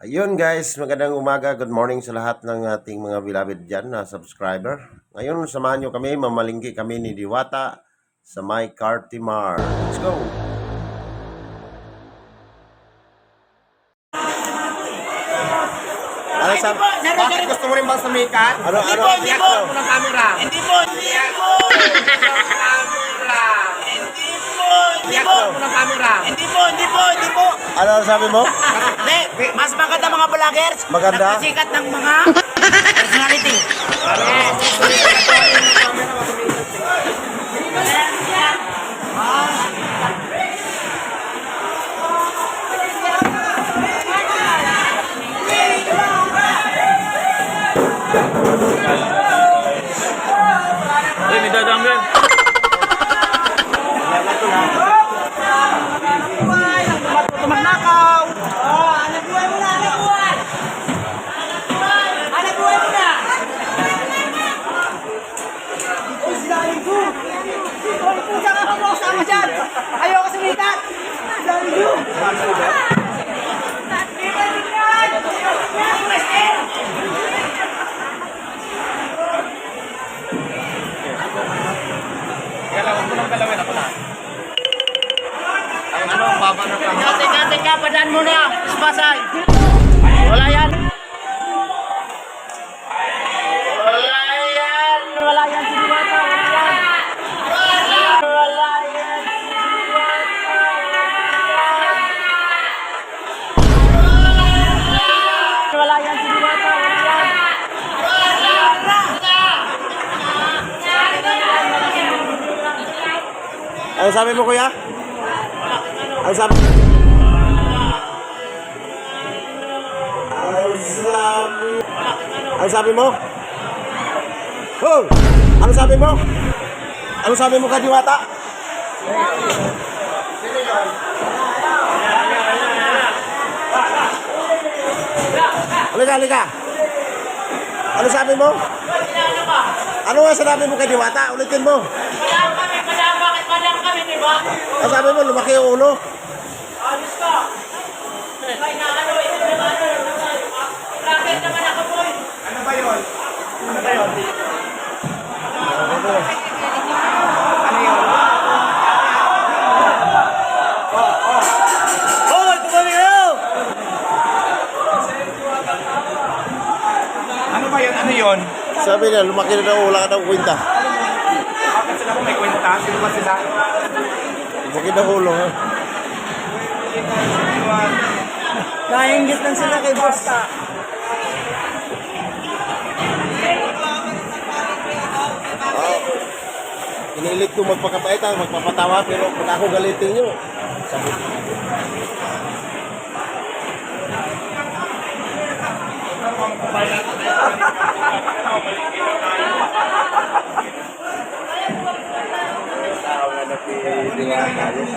Ayun guys, magandang umaga. Good morning sa lahat ng ating mga beloved dyan na subscriber. Ngayon, samahan nyo kami, mamalingki kami ni Diwata sa My Cartimar. Let's go! Ano sa... Bakit gusto mo rin bang sumikat? Ano, ano? Hindi po, mo ng camera. Hindi po, hindi po. Hindi po, hindi po. mo ng camera. Hindi po, hindi po, hindi po. Ano sabi mo? Mas maganda mga vloggers. Maganda? Nagpasikat ng mga personality. Uy, galawin ako na. Ang ano, ang baba ng camera. Teka, teka, padaan mo na. Spasay. Wala yan. Ano sabi mo kuya? Ano sabi Ano sabi Ano mo? Oh! Ano sabi mo? Ano sabi mo ka Diwata? Halika, halika. Ano sabi mo? Ano nga sinabi mo kay Diwata? Ulitin mo. Bakit ba? Ano sabi mo? Lumaki yung ulo. Ayos ka. Ay, na ano, ito naman, Bakit naman ako, boy? Ano ba yun? Ano ba yun? Ano? Hoy, tumali kayo! Ano ba yun? Ano yun? Sabi niya, lumaki na daw, wala ka daw kwenta. Bakit sila kung may kwenta? Sino ba sila? Lumaki na ulo. ha? Nainggit lang sila kay boss. Inilit ko magpakabait, ha, magpapatawa, pero pag ako galitin nyo,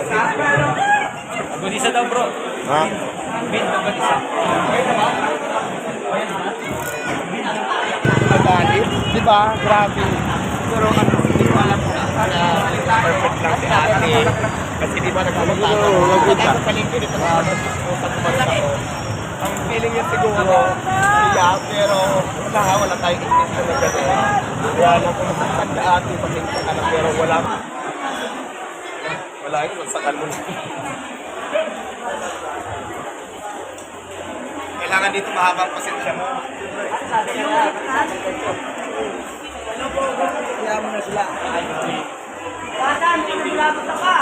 sabi Agudisa daw, bro. Ha? Bin, agudisa. Magalit? Di ba? Grabe. Pero ano, hindi ko alam kung na perfect lang si ate. Kasi di ba sa kumanta ko. Ang feeling niya siguro, siya, pero wala, wala tayong intention na gano'n. Kaya lang kung nasaktan ka ate, pasensya ka na, pero wala. Yun, nasaktan mo na. Kailangan dito mahabang pasensya mo. Saan ka nagulabot na ka?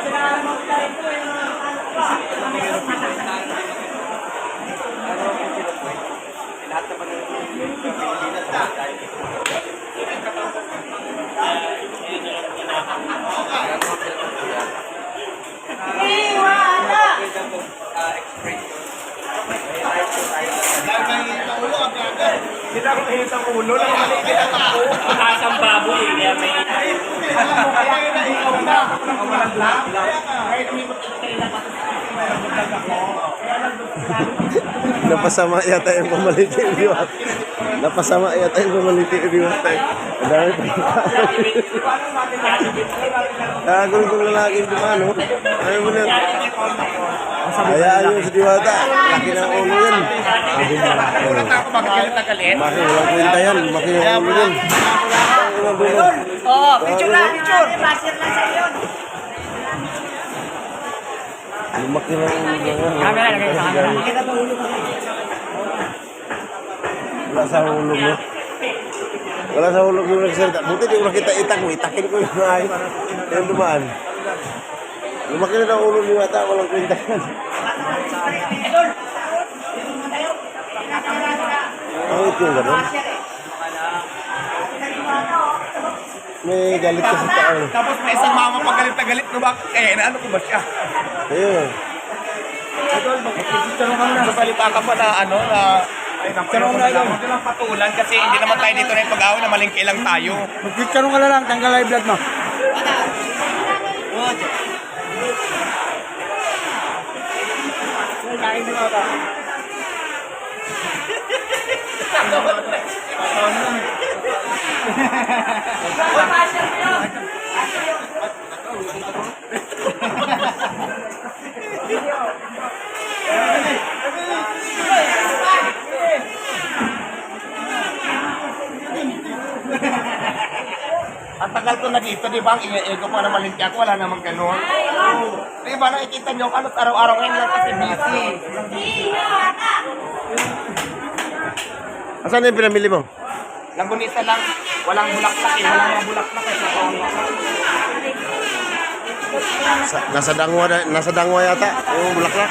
Sinamamutla ito eh. Ano pa? Lahat naman ng Pilipinas na tayo. Iwala! Hindi na ako mahilit ang ulo, lang maligid ang ako. Mataas ang baboy eh, kaya may Kaya na ikaw na. Nakawalan lang. Kahit umimot ka ako. Napasama yata yung pamaliti ni Diwata. Napasama yata yung pamaliti ni Diwata. Ang dami pa. Kagul kong lalaki di ba, no? Ano mo na? Hayaan yung si Diwata. Laki ng ulo yan. Wala ako magalit na galit. Maki, walang kwenta yan. Maki ng ulo yan. Ang ulo yan. Oo, picture na, picture. Lumaki ng ulo yan. Camera, lagay sa camera. Wala sa hulog mo. Wala sa hulog mo nagsalita. Buti di ko nakita itak mo. Itakin ko yung ay. Yung dumaan. Lumaki na ng ulo ni Mata. Walang kwenta yan. Ang yung gano'n. May galit ka sa tao. Tapos may isang mama pa galit na galit. No, bakit kaya inaano ko ba siya? Ayun. Sasalita ka pa na ano na ay naku, ayoko na lang. Huwag lang patulan kasi hindi naman tayo dito na pag-away na malingki lang tayo. Mag-picture ka na lang, tanggal live vlog mo. Ang tagal ko na dito, di ba? Ang ego pa na malingki ako, wala namang ganun. Di ba, nakikita nyo, ano araw-araw ngayon lang kasi busy. Asan yung pinamili mo? Langgunisa lang, walang bulaklak eh, walang mga bulaklak eh. Sa, nasa dangwa, na- nasa dangwa yata. Yung bulaklak.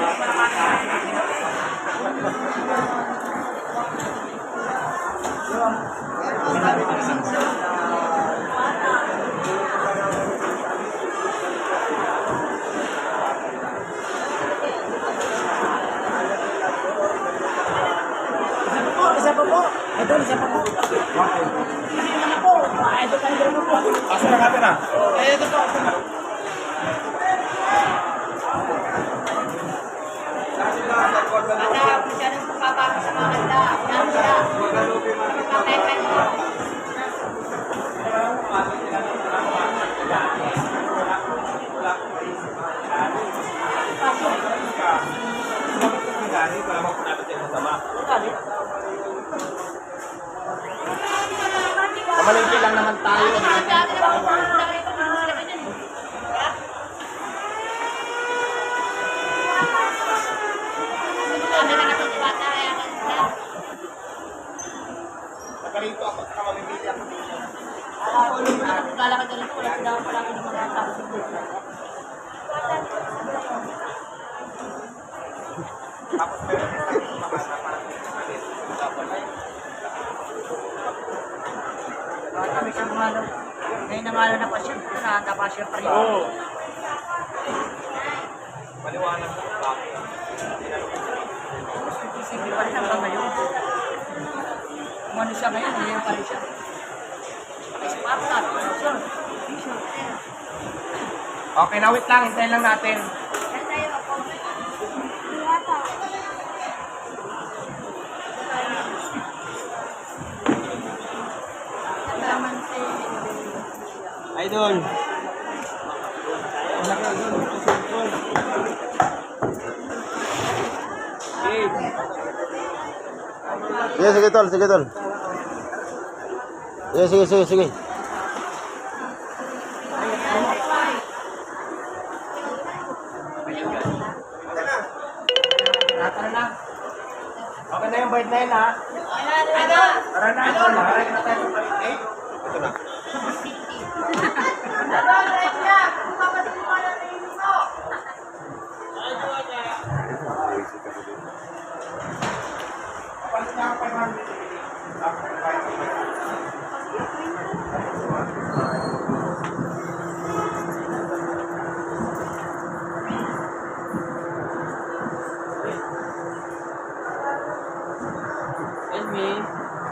Isa pa po. Ano. Ngayon na nga na pa siya. Nakanta pa siya pa rin. Oo. Maliwanag sa bakit. Sige pa rin hanggang ngayon. Umano siya ngayon, ngayon pa rin siya. Spartan, sure. Okay, na wait lang. Hintayin lang natin. Idol. Sige, sige, tol. Sige, tol. Sige, sige, sige, sige. Tara na. Okay na yung bayad na yun, ha? Tara na. Tara na tayo sa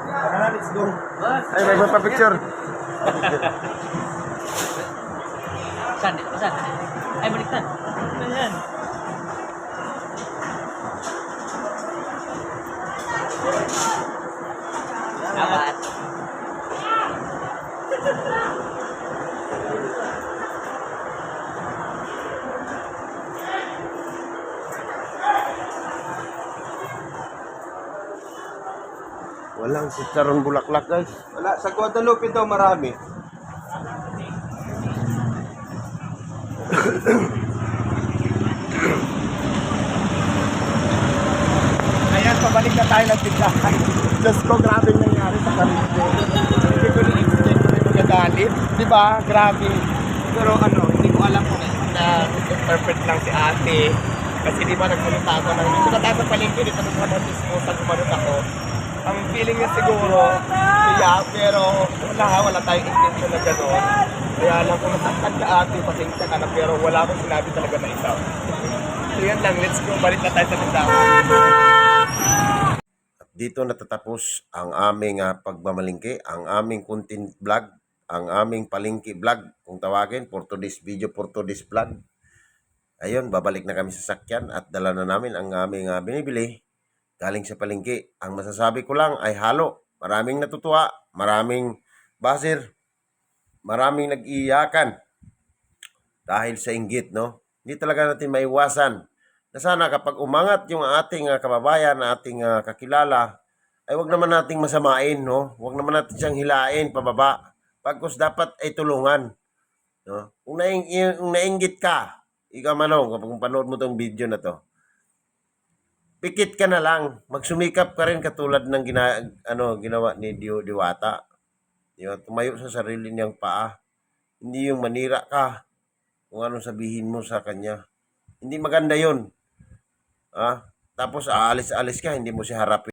Tara na, let's go. Ay, may pa picture. Saan? Saan? Ay, baliktad. Ayan. Walang chicharon bulaklak guys. Wala, sa Guadalupe daw marami. Ayan, pabalik na tayo ng tindahan. Diyos ko, grabe nangyari sa Karibbe. Hindi ko ni-expect na ito nagalit. Di ba? Grabe. Pero ano, hindi ko alam kung na perfect lang si ate. Kasi di ba nagsalita ako ng dito na tayo sa palengke, dito na sa disposal, kumanot ako. Ang feeling niya siguro, siya, pero wala wala tayong intention na gano'n. Kaya lang kung nasaktan ka ate, pasensya ka na, pero wala akong sinabi talaga na ikaw. So yan lang, let's go, balik na tayo sa tindahan. Dito natatapos ang aming ah, pagmamalingki, ang aming content vlog, ang aming palingki vlog, kung tawagin, for today's video, for today's vlog. Ayun, babalik na kami sa sakyan at dala na namin ang aming ah, binibili galing sa palingki. Ang masasabi ko lang ay halo. Maraming natutuwa, maraming basir, maraming nag-iiyakan dahil sa inggit, no? Hindi talaga natin maiwasan na sana kapag umangat yung ating ah, kababayan, ating ah, kakilala, ay wag naman nating masamain, no? Wag naman natin siyang hilain pababa. Pagkos dapat ay tulungan. No? Kung, naing, kung nainggit ka, ikaw manong, kapag panood mo tong video na to, pikit ka na lang. Magsumikap ka rin katulad ng gina, ano, ginawa ni Dio Diwata. Di ba? Tumayo sa sarili niyang paa. Hindi yung manira ka kung anong sabihin mo sa kanya. Hindi maganda yon. Ah, tapos aalis-alis ka, hindi mo siya harapin.